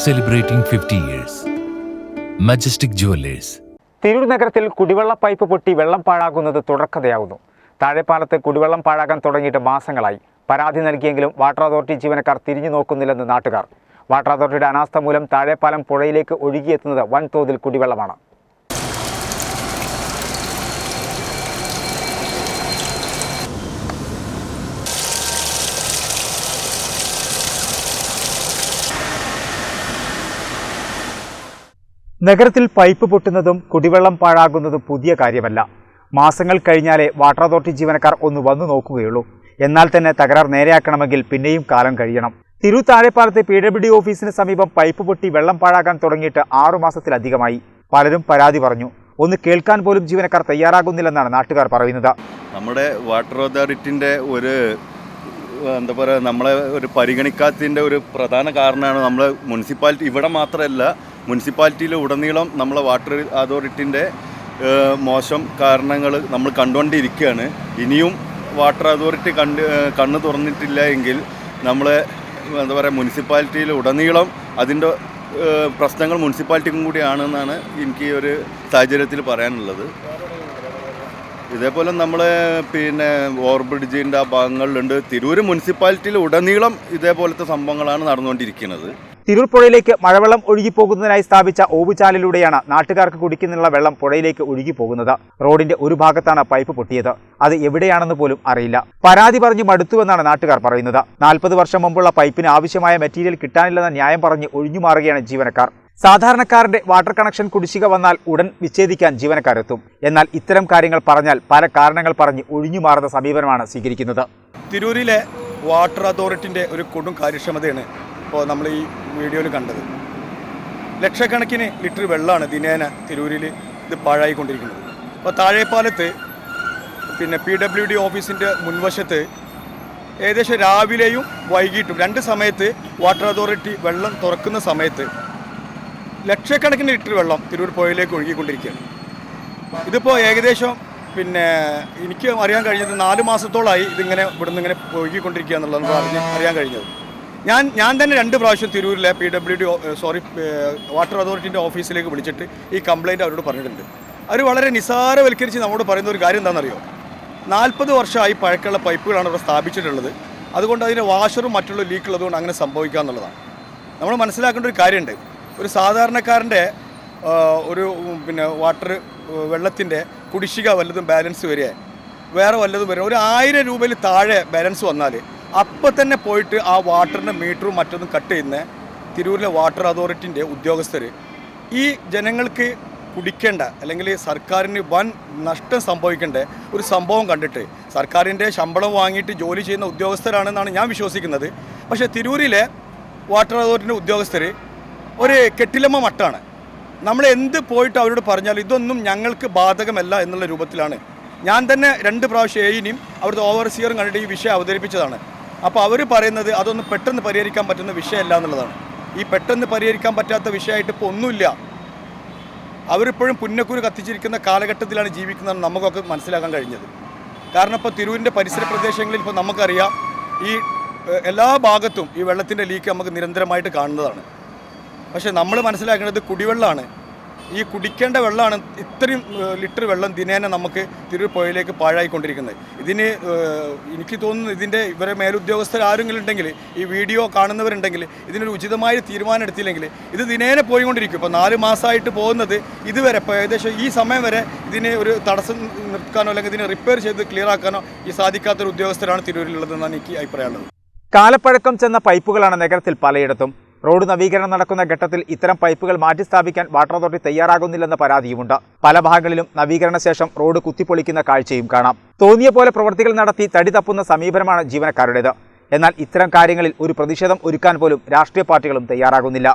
celebrating 50 years. Majestic Jewelers. Tirur നഗരത്തിൽ കുടിവെള്ള pipe പൊട്ടി വെള്ളം പാഴാകുന്നത് തുടർക്കഥയാകുന്നു താഴെപ്പാലത്ത് കുടിവെള്ളം പാഴാകാൻ തുടങ്ങിയിട്ട് മാസങ്ങളായി പരാതി നൽകിയെങ്കിലും വാട്ടർ അതോറിറ്റി ജീവനക്കാർ തിരിഞ്ഞു നോക്കുന്നില്ലെന്ന് നാട്ടുകാർ വാട്ടർ അതോറിറ്റിയുടെ അനാസ്ഥ മൂലം താഴെപ്പാലം പുഴയിലേക്ക് ഒഴുകിയെത്തുന്നത് വൻതോതിൽ കുടിവെള്ളമാണ് നഗരത്തിൽ പൈപ്പ് പൊട്ടുന്നതും കുടിവെള്ളം പാഴാകുന്നതും പുതിയ കാര്യമല്ല. മാസങ്ങൾ കഴിഞ്ഞാലേ വാട്ടർ അതോറിറ്റി ജീവനക്കാർ ഒന്ന് വന്നു നോക്കുകയുള്ളൂ. എന്നാൽ തന്നെ തകരാർ നേരെയാക്കണമെങ്കിൽ പിന്നെയും കാലം കഴിയണം. തിരു താഴെപ്പാലത്തെ പി ഡബ്ല്യു ഓഫീസിന് സമീപം പൈപ്പ് പൊട്ടി വെള്ളം പാഴാകാൻ തുടങ്ങിയിട്ട് ആറുമാസത്തിലധികമായി പലരും പരാതി പറഞ്ഞു. ഒന്ന് കേൾക്കാൻ പോലും ജീവനക്കാർ തയ്യാറാകുന്നില്ലെന്നാണ് നാട്ടുകാർ പറയുന്നത്. നമ്മുടെ വാട്ടർ അതോറിറ്റിന്റെ ഒരു എന്താ പറയുക നമ്മളെ ഒരു പരിഗണിക്കാത്തതിന്റെ ഒരു പ്രധാന കാരണമാണ് നമ്മൾ മുനിസിപ്പാലിറ്റി ഇവിടെ മാത്രമല്ല മുനിസിപ്പാലിറ്റിയിൽ ഉടനീളം നമ്മളെ വാട്ടർ അതോറിറ്റിന്റെ മോശം കാരണങ്ങൾ നമ്മൾ കണ്ടുകൊണ്ടിരിക്കുകയാണ്. ഇനിയും വാട്ടർ അതോറിറ്റി കണ്ട് കണ്ണ് തുറന്നിട്ടില്ല എങ്കിൽ നമ്മൾ എന്താ പറയുക മുനിസിപ്പാലിറ്റിയിൽ ഉടനീളം അതിന്റെ പ്രശ്നങ്ങൾ മുനിസിപ്പാലിറ്റിക്കും കൂടിയാണെന്നാണ് എനിക്ക് ഈ ഒരു സാഹചര്യത്തിൽ പറയാനുള്ളത്. ഇതേപോലെ നമ്മൾ പിന്നെ ഓവർബ്രിഡ്ജിന്റെ ആ ഭാഗങ്ങളിലുണ്ട്. തിരൂർ മുനിസിപ്പാലിറ്റിയിൽ ഉടനീളം ഇതേപോലത്തെ സംഭവങ്ങളാണ് നടന്നുകൊണ്ടിരിക്കുന്നത്. തിരൂർ പുഴയിലേക്ക് മഴവെള്ളം ഒഴുകിപ്പോകുന്നതിനായി സ്ഥാപിച്ച ഓവുചാലിലൂടെയാണ് നാട്ടുകാർക്ക് കുടിക്കുന്നതിനുള്ള വെള്ളം പുഴയിലേക്ക് ഒഴുകിപ്പോകുന്നത്. റോഡിന്റെ ഒരു ഭാഗത്താണ് പൈപ്പ് പൊട്ടിയത്. അത് എവിടെയാണെന്ന് പോലും അറിയില്ല. പരാതി പറഞ്ഞ് മടുത്തുവെന്നാണ് നാട്ടുകാർ പറയുന്നത്. നാൽപ്പത് വർഷം മുമ്പുള്ള പൈപ്പിന് ആവശ്യമായ മെറ്റീരിയൽ കിട്ടാനില്ലെന്ന ന്യായം പറഞ്ഞ് ഒഴിഞ്ഞു മാറുകയാണ് ജീവനക്കാർ. സാധാരണക്കാരന്റെ വാട്ടർ കണക്ഷൻ കുടിശ്ശിക വന്നാൽ ഉടൻ വിച്ഛേദിക്കാൻ ജീവനക്കാരെത്തും. എന്നാൽ ഇത്തരം കാര്യങ്ങൾ പറഞ്ഞാൽ പല കാരണങ്ങൾ പറഞ്ഞ് ഒഴിഞ്ഞു മാറുന്ന സമീപനമാണ് സ്വീകരിക്കുന്നത്. തിരൂരിലെ വാട്ടർ അതോറിറ്റിന്റെ ഒരു കൊടും കാര്യക്ഷമതയാണ്. ഇപ്പോൾ നമ്മൾ ഈ വീഡിയോയിൽ കണ്ടത്. ലക്ഷക്കണക്കിന് ലിറ്റർ വെള്ളമാണ് ദിനേന തിരൂരിൽ ഇത് പാഴായിക്കൊണ്ടിരിക്കുന്നത്. അപ്പോൾ താഴെപ്പാലത്ത് പിന്നെ പി ഡബ്ല്യു ഡി ഓഫീസിന്റെ മുൻവശത്ത് ഏകദേശം രാവിലെയും വൈകിട്ടും രണ്ട് സമയത്ത് വാട്ടർ അതോറിറ്റി വെള്ളം തുറക്കുന്ന സമയത്ത് ലക്ഷക്കണക്കിന് ലിറ്റർ വെള്ളം തിരൂർ പുഴയിലേക്ക് ഒഴുകിക്കൊണ്ടിരിക്കുകയാണ്. ഇതിപ്പോൾ ഏകദേശം പിന്നെ എനിക്ക് അറിയാൻ കഴിഞ്ഞത് നാല് മാസത്തോളമായി ഇതിങ്ങനെ ഇവിടുന്ന് ഇങ്ങനെ ഒഴുകിക്കൊണ്ടിരിക്കുക എന്നുള്ളതാണ് അറിയാൻ കഴിഞ്ഞത്. ഞാൻ ഞാൻ തന്നെ രണ്ട് പ്രാവശ്യം തിരൂരിലെ P W D sorry water അതോറിറ്റിന്റെ ഓഫീസിലേക്ക് വിളിച്ചിട്ട് ഈ കംപ്ലയിന്റ് അവരോട് പറഞ്ഞിട്ടുണ്ട്. അവർ വളരെ നിസാരവൽക്കരിച്ച് നമ്മോട് പറയുന്ന ഒരു കാര്യം എന്താണെന്നറിയോ? നാൽപ്പത് വർഷമായി പഴക്കമുള്ള പൈപ്പുകളാണ് ഇവിടെ സ്ഥാപിച്ചിട്ടുള്ളത്. അതുകൊണ്ട് അതിന്റെ വാഷറും മറ്റുള്ള ലീക്ക് ഉള്ളതുകൊണ്ട് അങ്ങനെ സംഭവിക്കുക എന്നുള്ളതാണ്. നമ്മൾ മനസ്സിലാക്കേണ്ട ഒരു കാര്യമുണ്ട്. ഒരു സാധാരണക്കാരന്റെ ഒരു പിന്നെ വാട്ടർ വെള്ളത്തിന്റെ കുടിശ്ശിക വല്ലതും ബാലൻസ് വരിക വേറെ വല്ലതും വരിക ഒരു ആയിരം രൂപയിൽ താഴെ ബാലൻസ് വന്നാൽ അപ്പം തന്നെ പോയിട്ട് ആ വാട്ടറിന്റെ മീറ്ററും മറ്റൊന്നും കട്ട് ചെയ്യുന്ന തിരൂരിലെ വാട്ടർ അതോറിറ്റിന്റെ ഉദ്യോഗസ്ഥർ ഈ ജനങ്ങൾക്ക് കുടിക്കേണ്ട അല്ലെങ്കിൽ സർക്കാരിന് വൻ നഷ്ടം സംഭവിക്കേണ്ട ഒരു സംഭവം കണ്ടിട്ട് സർക്കാരിന്റെ ശമ്പളം വാങ്ങിയിട്ട് ജോലി ചെയ്യുന്ന ഉദ്യോഗസ്ഥരാണെന്നാണ് ഞാൻ വിശ്വസിക്കുന്നത്. പക്ഷേ തിരൂരിലെ വാട്ടർ അതോറിറ്റിന്റെ ഉദ്യോഗസ്ഥർ ഒരു കെട്ടിലമ്മ മട്ടാണ്. നമ്മൾ എന്ത് പോയിട്ട് അവരോട് പറഞ്ഞാലും ഇതൊന്നും ഞങ്ങൾക്ക് ബാധകമല്ല എന്നുള്ള രൂപത്തിലാണ്. ഞാൻ തന്നെ രണ്ട് പ്രാവശ്യം എയിനിയും അവിടുത്തെ ഓവർസിയറും കണ്ടിട്ട് ഈ വിഷയം അവതരിപ്പിച്ചതാണ്. അപ്പോൾ അവർ പറയുന്നത് അതൊന്നും പെട്ടെന്ന് പരിഹരിക്കാൻ പറ്റുന്ന വിഷയമല്ല എന്നുള്ളതാണ്. ഈ പെട്ടെന്ന് പരിഹരിക്കാൻ പറ്റാത്ത വിഷയമായിട്ട് ഇപ്പോൾ ഒന്നുമില്ല. അവരിപ്പോഴും പുന്നക്കൂര് കത്തിച്ചിരിക്കുന്ന കാലഘട്ടത്തിലാണ് ജീവിക്കുന്നതെന്ന് നമുക്കൊക്കെ മനസ്സിലാക്കാൻ കഴിഞ്ഞത്. കാരണം ഇപ്പോൾ തിരൂരിന്റെ പരിസര പ്രദേശങ്ങളിൽ ഇപ്പോൾ നമുക്കറിയാം ഈ എല്ലാ ഭാഗത്തും ഈ വെള്ളത്തിന്റെ ലീക്ക് നമുക്ക് നിരന്തരമായിട്ട് കാണുന്നതാണ്. പക്ഷേ നമ്മൾ മനസ്സിലാക്കേണ്ടത് കുടിവെള്ളമാണ്. ഈ കുടിക്കേണ്ട വെള്ളമാണ് ഇത്രയും ലിറ്റർ വെള്ളം ദിനേന നമുക്ക് തിരൂർ പുഴയിലേക്ക് പാഴായിക്കൊണ്ടിരിക്കുന്നത്. ഇതിന് എനിക്ക് തോന്നുന്നു ഇതിന്റെ ഇവരെ മേലുദ്യോഗസ്ഥർ ആരെങ്കിലും ഉണ്ടെങ്കിൽ ഈ വീഡിയോ കാണുന്നവരുണ്ടെങ്കിൽ ഇതിനൊരു ഉചിതമായ തീരുമാനം എടുത്തില്ലെങ്കിൽ ഇത് ദിനേന പോയിക്കൊണ്ടിരിക്കും. ഇപ്പോൾ നാല് മാസമായിട്ട് പോകുന്നത് ഇതുവരെ ഇപ്പോൾ ഏകദേശം ഈ സമയം വരെ ഇതിന് ഒരു തടസ്സം നിർത്താനോ അല്ലെങ്കിൽ ഇതിനെ റിപ്പയർ ചെയ്ത് ക്ലിയർ ആക്കാനോ ഈ സാധിക്കാത്തൊരു ഉദ്യോഗസ്ഥരാണ് തിരൂരിലുള്ളതെന്നാണ് എനിക്ക് അഭിപ്രായമുള്ളത്. കാലപ്പഴക്കം ചെന്ന പൈപ്പുകളാണ് നഗരത്തിൽ പലയിടത്തും. റോഡ് നവീകരണം നടക്കുന്ന ഘട്ടത്തിൽ ഇത്തരം പൈപ്പുകൾ മാറ്റി സ്ഥാപിക്കാൻ വാട്ടർ അതോറിറ്റി തയ്യാറാകുന്നില്ലെന്ന പരാതിയുമുണ്ട്. പല ഭാഗങ്ങളിലും നവീകരണ ശേഷം റോഡ് കുത്തിപ്പൊളിക്കുന്ന കാഴ്ചയും കാണാം. തോന്നിയ പോലെ പ്രവൃത്തികൾ നടത്തി തടി തപ്പുന്ന സമീപനമാണ് ജീവനക്കാരുടേത്. എന്നാൽ ഇത്തരം കാര്യങ്ങളിൽ ഒരു പ്രതിഷേധം ഒരുക്കാൻ പോലും രാഷ്ട്രീയ പാർട്ടികളും തയ്യാറാകുന്നില്ല.